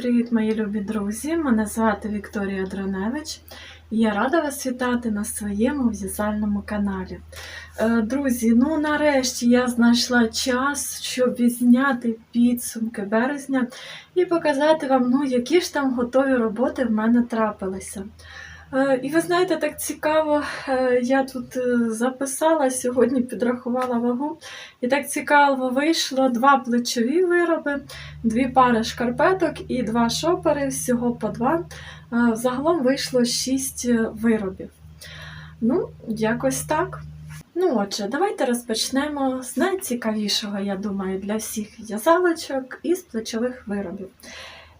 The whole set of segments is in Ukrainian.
привіт, мої любі друзі! Мене звати Вікторія Дроневич і я рада вас вітати на своєму в'язальному каналі. Е, Друзі, ну нарешті я знайшла час, щоб відзняти підсумки березня і показати вам, ну, які ж там готові роботи в мене трапилися. Е, І ви знаєте, так цікаво, е, я тут е, записала сьогодні, підрахувала вагу, і так цікаво вийшло два плечові вироби, дві пари шкарпеток і два шопери, всього по два. Загалом вийшло шість виробів. Ну, якось так. Ну, отже, давайте розпочнемо з найцікавішого, я думаю, для всіх в'язалочок із плечових виробів.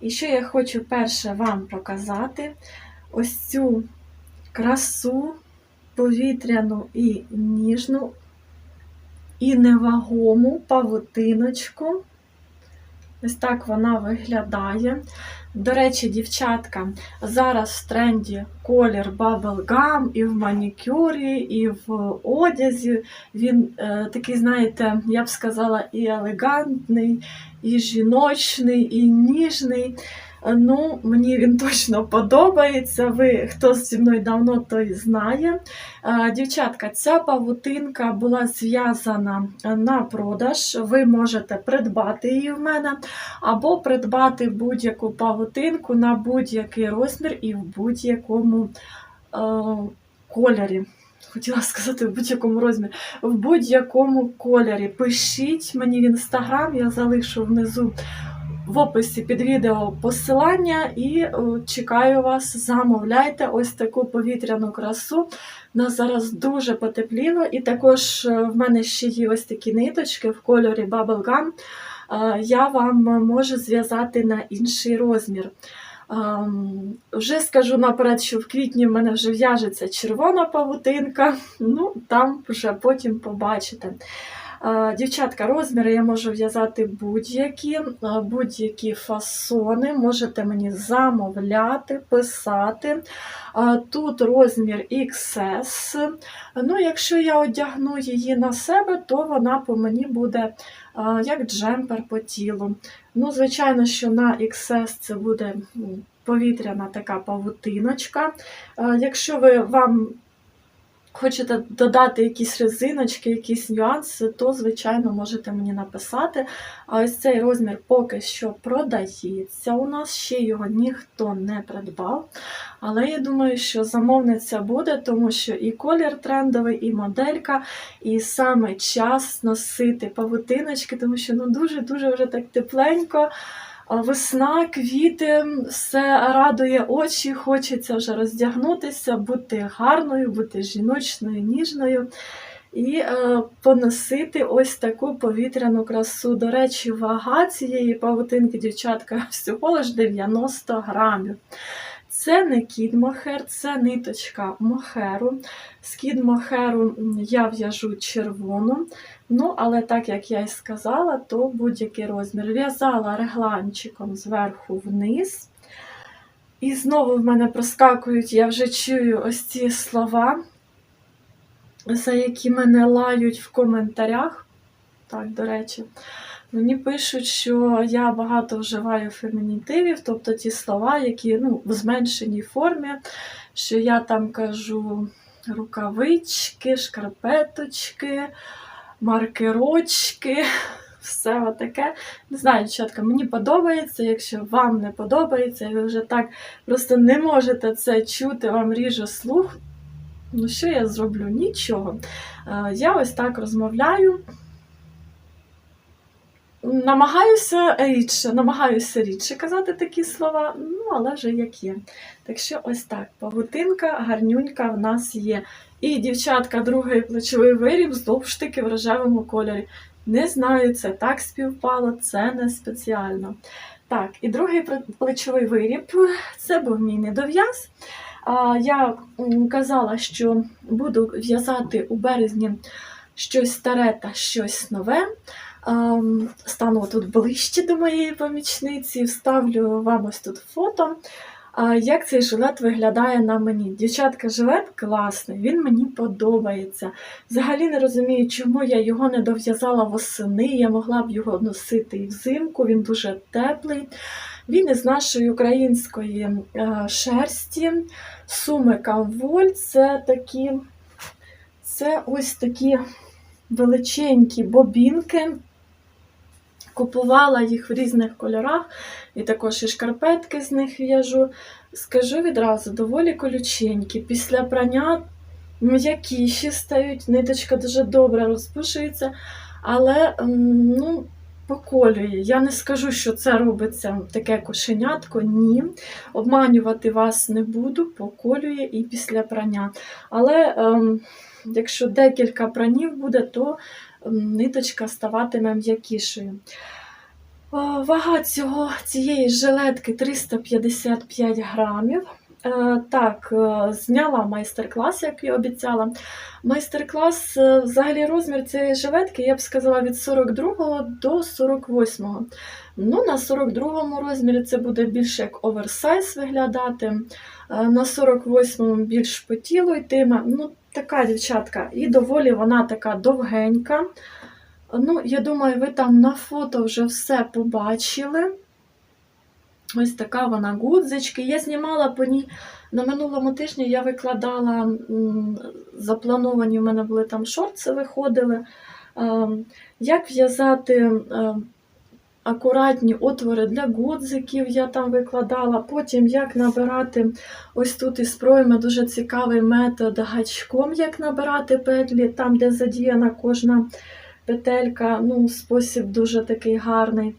І що я хочу перше вам показати ось цю красу повітряну і ніжну, і невагому павутиночку. Ось так вона виглядає. До речі, дівчатка, зараз в тренді колір Bubblegum і в манікюрі, і в одязі. Він е, такий, знаєте, я б сказала, і елегантний, і жіночний, і ніжний. Е, Ну, мені він точно подобається. Ви, хто зі мною давно, той знає. Е, Дівчатка, ця павутинка була зв'язана на продаж. Ви можете придбати її в мене, або придбати будь-яку павутинку на будь-який розмір і в будь-якому е, кольорі. Хотіла сказати в будь-якому розмірі, в будь-якому кольорі. Пишіть мені в інстаграм, я залишу внизу в описі під відео посилання і чекаю вас. Замовляйте ось таку повітряну красу. Нас зараз дуже потепліло, і також е, в мене ще є ось такі ниточки в кольорі Bubblegum. Е, Я вам можу зв'язати на інший розмір. Ем, Вже скажу наперед, що в квітні в мене вже в'яжеться червона павутинка, ну там вже потім побачите. Дівчатка, розміри я можу в'язати будь-які, будь-які фасони. Можете мені замовляти, писати. Тут розмір XS. Ну, якщо я одягну її на себе, то вона по мені буде як джемпер по тілу. Ну, звичайно, що на XS це буде повітряна така павутиночка. Якщо ви вам хочете додати якісь резиночки, якісь нюанси, то, звичайно, можете мені написати. А ось цей розмір поки що продається. У нас ще його ніхто не придбав. Але я думаю, що замовниця буде, тому що і колір трендовий, і моделька, і саме час носити павутиночки, тому що ну дуже-дуже вже так тепленько. А Весна, квіти, все радує очі, хочеться вже роздягнутися, бути гарною, бути жіночною, ніжною і е, поносити ось таку повітряну красу. До речі, вага цієї павутинки, дівчатка, всього лиш 90 грамів. Це не кід мохер, це ниточка мохеру. З кід мохеру я в'яжу червону. Ну, але так як я і сказала, то будь-який розмір. В'язала регланчиком зверху вниз. І знову в мене проскакують, я вже чую ось ці слова, за які мене лають в коментарях. Так, до речі, мені пишуть, що я багато вживаю фемінітивів, тобто ті слова, які ну, в зменшеній формі, що я там кажу рукавички, шкарпеточки маркерочки, все отаке. Не знаю, чітко, мені подобається. Якщо вам не подобається, і ви вже так просто не можете це чути, вам ріже слух. Ну, що я зроблю? Нічого. Е, Я ось так розмовляю. Намагаюся рідше, намагаюся рідше казати такі слова, ну, але вже як є. Так що ось так, павутинка, гарнюнька в нас є. І дівчатка, другий плечовий виріб здовж таки в рожевому кольорі. Не знаю, це так співпало, це не спеціально. Так, і другий плечовий виріб це був мій недов'яз. Я казала, що буду в'язати у березні щось старе та щось нове. Ем, Стану тут ближче до моєї помічниці, вставлю вам ось тут фото. Як цей жилет виглядає на мені? Дівчатка, жилет класний, він мені подобається. Взагалі не розумію, чому я його не дов'язала восени. Я могла б його носити і взимку, він дуже теплий. Він із нашої української е, шерсті. Суми Камволь це такі, це ось такі величенькі бобінки. Купувала їх в різних кольорах, і також і шкарпетки з них в'яжу. Скажу відразу, доволі колюченькі. Після прання м'якіші стають, ниточка дуже добре розпушується, але ну, поколює. Я не скажу, що це робиться таке кошенятко, ні. Обманювати вас не буду, поколює і після прання. Але ем, якщо декілька пранів буде, то ниточка ставатиме м'якішою. Вага цього, цієї жилетки 355 грамів. Е, Так, е, зняла майстер-клас, як і обіцяла. Майстер-клас, е, взагалі розмір цієї жилетки, я б сказала, від 42 до 48. Ну, на 42 розмірі це буде більше як оверсайз виглядати. Е, На 48-му більш по тілу йтиме. Ну, така дівчатка. І доволі вона така довгенька. Ну, я думаю, ви там на фото вже все побачили. Ось така вона гудзички. Я знімала по ній на минулому тижні, я викладала заплановані, в мене були там шорти, виходили. Ем, Як в'язати ем, акуратні отвори для гудзиків, я там викладала. Потім як набирати ось тут із пройми дуже цікавий метод гачком, як набирати петлі, там, де задіяна кожна петелька, ну, спосіб дуже такий гарний.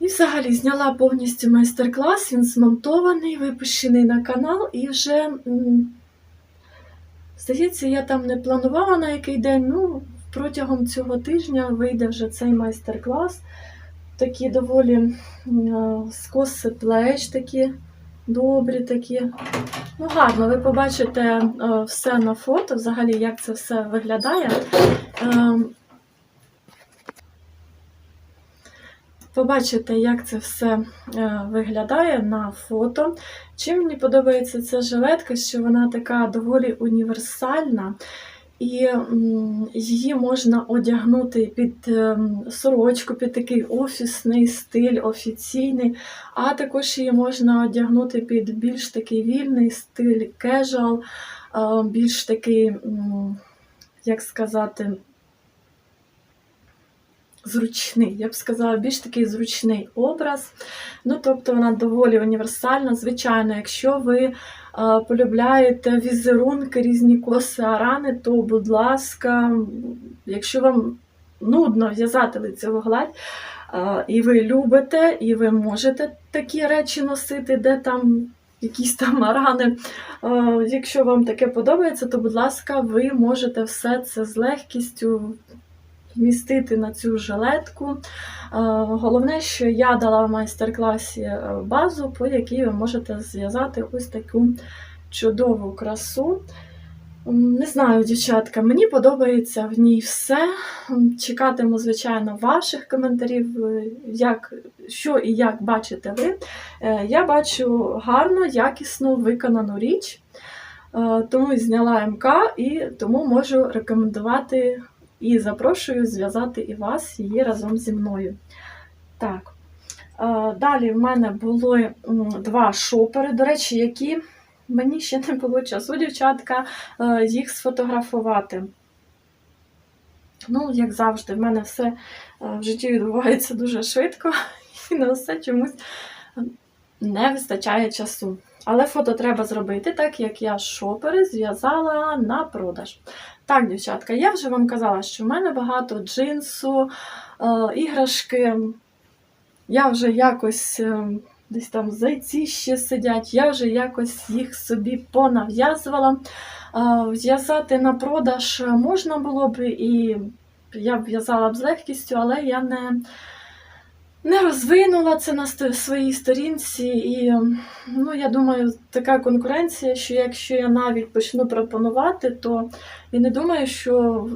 І взагалі зняла повністю майстер-клас, він змонтований, випущений на канал, і вже, здається, я там не планувала на який день. Ну, протягом цього тижня вийде вже цей майстер-клас. Такі доволі скоси плеч, такі добрі, такі. Ну, гарно, ви побачите е, все на фото, взагалі, як це все виглядає. Ем, Побачите, як це все е, виглядає на фото. Чим мені подобається ця жилетка, що вона така доволі універсальна, і її можна одягнути під ем, сорочку, під такий офісний стиль, офіційний, а також її можна одягнути під більш такий вільний стиль, кежуал, більш такий, як сказати, зручний, я б сказала, більш такий зручний образ. Ну, тобто вона доволі універсальна. Звичайно, якщо ви полюбляєте візерунки, різні коси арани, то, будь ласка, якщо вам нудно в'язати лицеву гладь, і ви любите, і ви можете такі речі носити, де там. Якісь там арани. Е, Якщо вам таке подобається, то, будь ласка, ви можете все це з легкістю вмістити на цю жилетку. Е, Головне, що я дала в майстер-класі е, базу, по якій ви можете зв'язати ось таку чудову красу. Не знаю, дівчатка, мені подобається в ній все. Чекатиму, звичайно, ваших коментарів, е, як, що і як бачите ви. Я бачу гарну, якісно виконану річ, тому зняла МК і тому можу рекомендувати і запрошую зв'язати і вас її разом зі мною. Так. Далі в мене були два шопери, до речі, які мені ще не було часу, дівчатка, е, їх сфотографувати. Ну, як завжди, в мене все е, в житті відбувається дуже швидко, і на все чомусь не вистачає часу. Але фото треба зробити, так як я шопери зв'язала на продаж. Так, дівчатка, я вже вам казала, що в мене багато джинсу, е, іграшки. Я вже якось е, десь там зайці ще сидять, я вже якось їх собі понав'язувала. Е, В'язати на продаж можна було б, і я б в'язала б з легкістю, але я не, не розвинула це на своїй сторінці. І ну, я думаю, така конкуренція, що якщо я навіть почну пропонувати, то я не думаю, що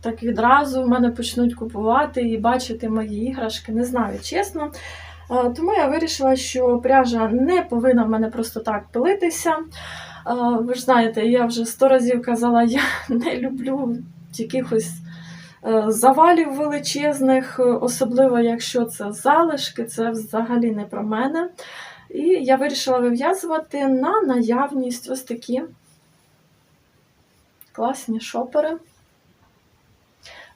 так відразу в мене почнуть купувати і бачити мої іграшки. Не знаю, чесно. Е, Тому я вирішила, що пряжа не повинна в мене просто так пилитися. Е, Ви ж знаєте, я вже сто разів казала, я не люблю якихось завалів величезних, е, особливо якщо це залишки, це взагалі не про мене. І я вирішила вив'язувати на наявність ось такі класні шопери,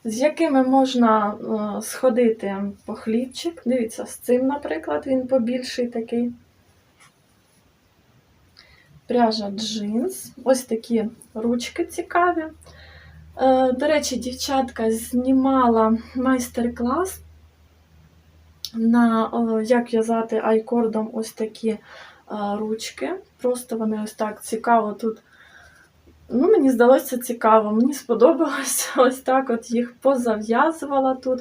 з якими можна е, сходити по хлібчик. Дивіться, з цим, наприклад, він побільший такий. Пряжа джинс. Ось такі ручки цікаві. Е, До речі, дівчатка знімала майстер-клас на як в'язати айкордом ось такі е, ручки. Просто вони ось так цікаво тут. Ну, Мені здалося цікаво, мені сподобалось ось так от їх позав'язувала тут.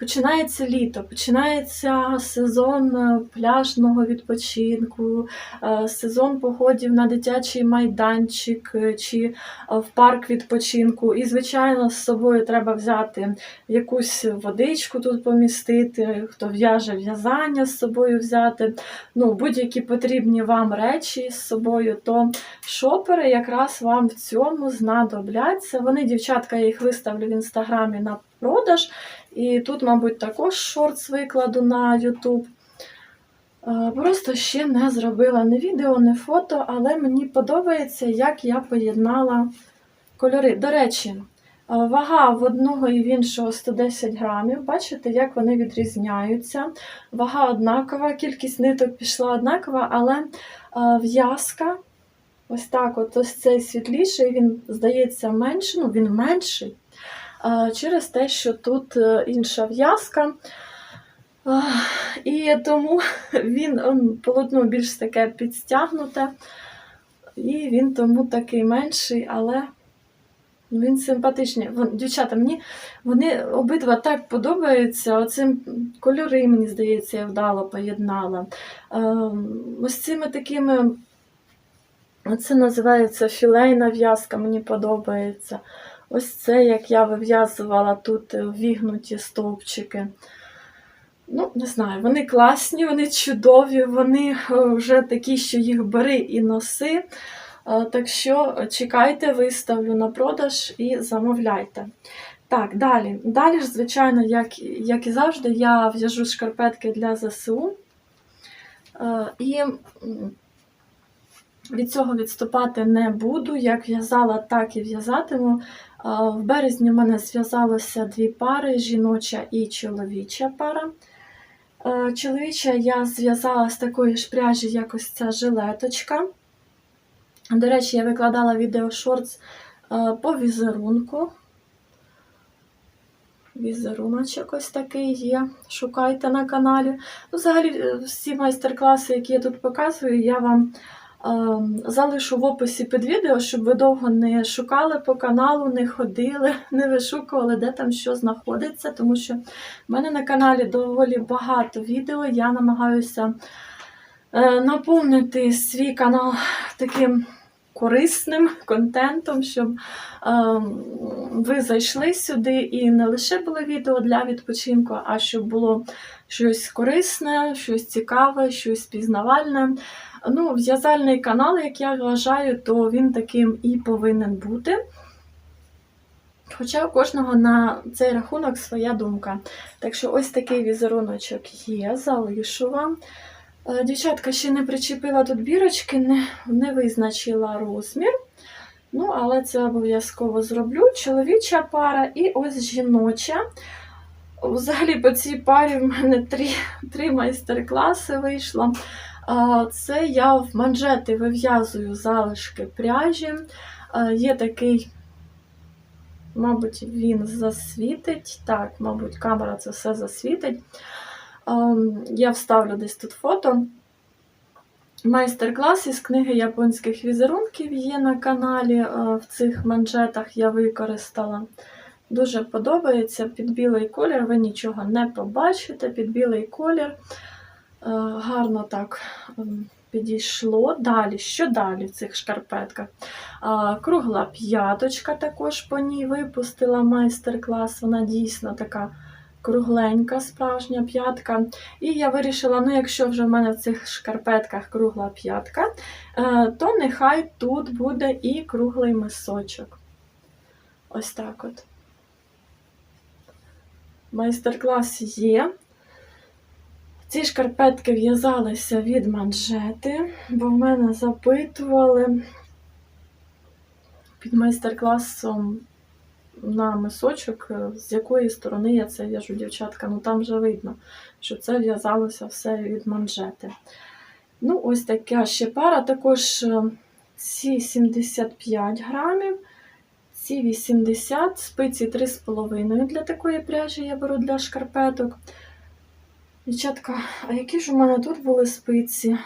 Починається літо, починається сезон е, пляжного відпочинку, е, сезон походів на дитячий майданчик е, чи в парк відпочинку. І, звичайно, з собою треба взяти якусь водичку тут помістити, хто в'яже в'язання з собою взяти. Ну, будь-які потрібні вам речі з собою, то шопери якраз вам в цьому знадобляться. Вони, дівчатка, я їх виставлю в інстаграмі на продаж. І тут, мабуть, також шортс викладу на YouTube. Е, Просто ще не зробила ні відео, ні фото, але мені подобається, як я поєднала кольори. До речі, е, вага в одного і в іншого 110 грамів. Бачите, як вони відрізняються. Вага однакова, кількість ниток пішла однакова, але е, в'язка. Ось так, от ось цей світліший, він здається менший, ну він менший через те, що тут е, інша в'язка. І тому він полотно більш таке підстягнуте, і він тому такий менший, але він симпатичний. Дівчата, мені вони обидва так подобаються. Оцим кольори, мені здається, я вдало поєднала. Ось цими такими, це називається філейна в'язка, мені подобається. Ось це, як я вив'язувала тут е, вігнуті стовпчики. Ну, не знаю, вони класні, вони чудові, вони е, вже такі, що їх бери і носи. Е, так що чекайте, виставлю на продаж і замовляйте. Так, далі. Далі ж, звичайно, як як і завжди, я в'яжу шкарпетки для ЗСУ. І від цього відступати не буду. Як в'язала, так і в'язатиму. В березні в мене зв'язалося дві пари жіноча і чоловіча пара. Чоловіча я зв'язала з такої ж пряжі, як ось ця жилеточка. До речі, я викладала відео шортс по візерунку. Візеруночок ось такий є. Шукайте на каналі. Ну, Взагалі, е, всі майстер-класи, які я тут показую, я вам залишу в описі під відео, щоб ви довго не шукали по каналу, не ходили, не вишукували, де там що знаходиться, тому що в мене на каналі доволі багато відео. Я намагаюся е, наповнити свій канал таким корисним контентом, щоб ем, ви зайшли сюди і не лише було відео для відпочинку, а щоб було щось корисне, щось цікаве, щось пізнавальне. Ну, В'язальний канал, як я вважаю, то він таким і повинен бути. Хоча у кожного на цей рахунок своя думка. Так що ось такий візеруночок є, залишу вам. Е, дівчатка ще не причепила тут бірочки, не, не визначила розмір. Ну, але це обов'язково зроблю. Чоловіча пара і ось жіноча. Взагалі, по цій парі в мене три, три майстер-класи вийшло. Це я в манжети вив'язую залишки пряжі. Є такий, мабуть, він засвітить. Так, мабуть, камера це все засвітить. Я вставлю десь тут фото. Майстер-клас із книги японських візерунків є на каналі. В цих манжетах я використала. Дуже подобається під білий колір, ви нічого не побачите, під білий колір. Е, гарно так ем, підійшло. Далі, що далі в цих шкарпетках? Кругла п'яточка також по ній випустила майстер-клас. Вона дійсно така кругленька, справжня п'ятка. І я вирішила: ну, якщо вже в мене в цих шкарпетках кругла п'ятка, е, то нехай тут буде і круглий мисочок. Ось так от. Майстер-клас є. Ці шкарпетки в'язалися від манжети, бо в мене запитували під майстер-класом на мисочок, з якої сторони я це в'яжу, дівчатка. Ну там вже видно, що це в'язалося все від манжети. Ну, ось така ще пара. Також е, ці 75 грамів, ці 80, спиці 3,5 для такої пряжі я беру для шкарпеток. Дівчатка, а які ж у мене тут були спиці?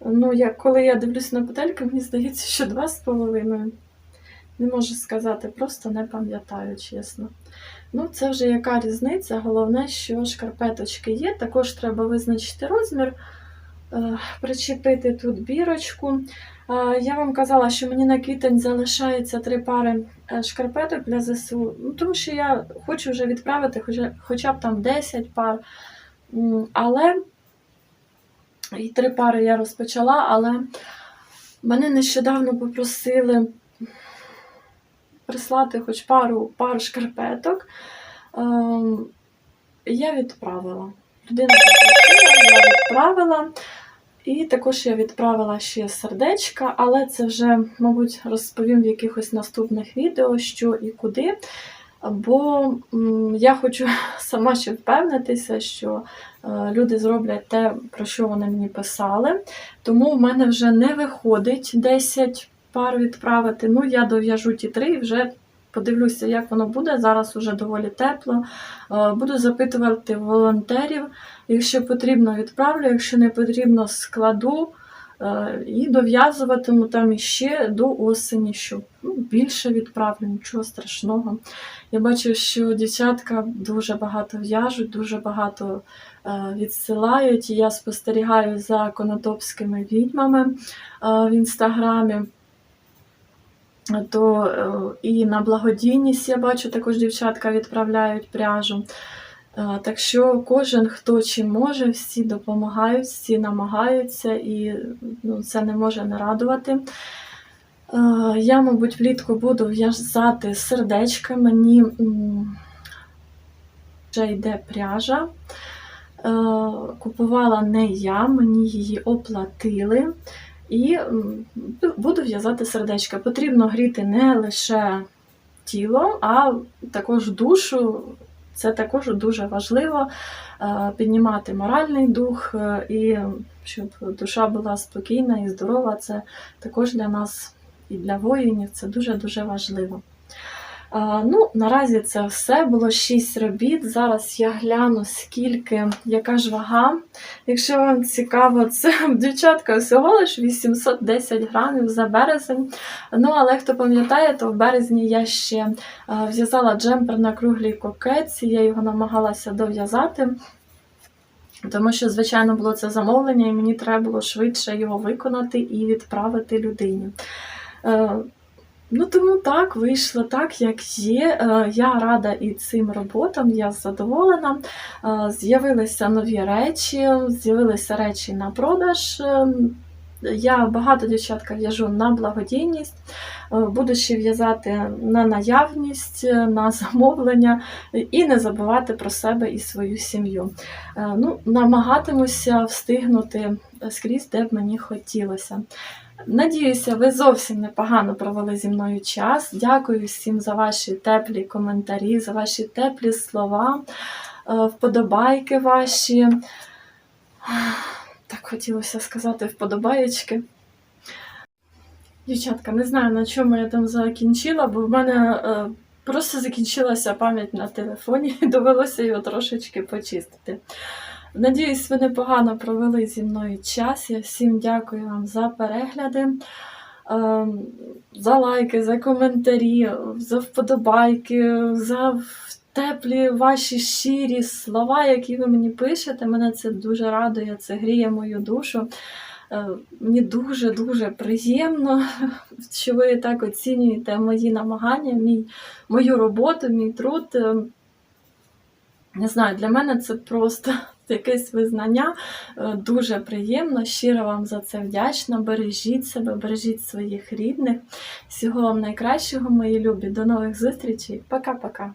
Ну, як, коли я дивлюсь на петельки, мені здається, що 2,5. Не можу сказати, просто не пам'ятаю, чесно. Ну, це вже яка різниця. Головне, що шкарпеточки є. Також треба визначити розмір, е, причепити тут бірочку. Е, Я вам казала, що мені на квітень залишається три пари е, шкарпеток для ЗСУ. Ну, тому що я хочу вже відправити хоча, б там 10 пар. Але і три пари я розпочала, але мене нещодавно попросили прислати хоч пару пар шкарпеток. Ем, Я відправила. Людина попросила, я відправила. І також я відправила ще сердечка, але це вже, мабуть, розповім в якихось наступних відео, що і куди. Бо я хочу сама ще впевнитися, що е, люди зроблять те, про що вони мені писали. Тому в мене вже не виходить 10 пар відправити. Ну, я дов'яжу ті три і вже подивлюся, як воно буде. Зараз уже доволі тепло. Е, Буду запитувати волонтерів. Якщо потрібно, відправлю, якщо не потрібно, складу. Е, І дов'язуватиму там іще до осені, щоб ну, більше відправлю, нічого страшного. Я бачу, що дівчатка дуже багато в'яжуть, дуже багато е, відсилають. Я спостерігаю за конотопськими відьмами в інстаграмі. То е, і на благодійність я бачу, також дівчатка відправляють пряжу. Е, Так що кожен, хто чим може, всі допомагають, всі намагаються, і ну, це не може не радувати. Е, Я, мабуть, влітку буду в'язати сердечка. Мені вже йде пряжа. Купувала не я, мені її оплатили. І буду в'язати сердечка. Потрібно гріти не лише тіло, а також душу. Це також дуже важливо е, піднімати моральний дух е, і щоб душа була спокійна і здорова. Це також для нас і для воїнів це дуже-дуже важливо. Е, Ну, наразі це все. Було 6 робіт. Зараз я гляну, скільки, яка ж вага. Якщо вам цікаво, це дівчатка всього лиш 810 грамів за березень. Ну, але хто пам'ятає, то в березні я ще е, в'язала джемпер на круглій кокетці, я його намагалася дов'язати. Тому що, звичайно, було це замовлення, і мені треба було швидше його виконати і відправити людині. Ну, тому так, вийшло так, як є. Е, Я рада і цим роботам, я задоволена. Е, З'явилися нові речі, з'явилися речі на продаж. Е, Я багато дівчатка в'яжу на благодійність, Е, буду ще в'язати на наявність, на замовлення і не забувати про себе і свою сім'ю. Ну, намагатимуся встигнути скрізь, де б мені хотілося. Надіюся, ви зовсім непогано провели зі мною час. Дякую всім за ваші теплі коментарі, за ваші теплі слова, е, вподобайки ваші. Так хотілося сказати вподобаєчки. Дівчатка, не знаю, на чому я там закінчила, бо в мене е, просто закінчилася пам'ять на телефоні і довелося його трошечки почистити. Надіюсь, ви непогано провели зі мною час. Я всім дякую вам за перегляди, ем, за лайки, за коментарі, за вподобайки, за теплі ваші щирі слова, які ви мені пишете. Мене це дуже радує, це гріє мою душу. Е, Мені дуже-дуже приємно, що ви так оцінюєте мої намагання, мій, мою роботу, мій труд. Е, Не знаю, для мене це просто якесь визнання. Е, Дуже приємно, щиро вам за це вдячна. Бережіть себе, бережіть своїх рідних. Всього вам найкращого, мої любі. До нових зустрічей. Пока-пока.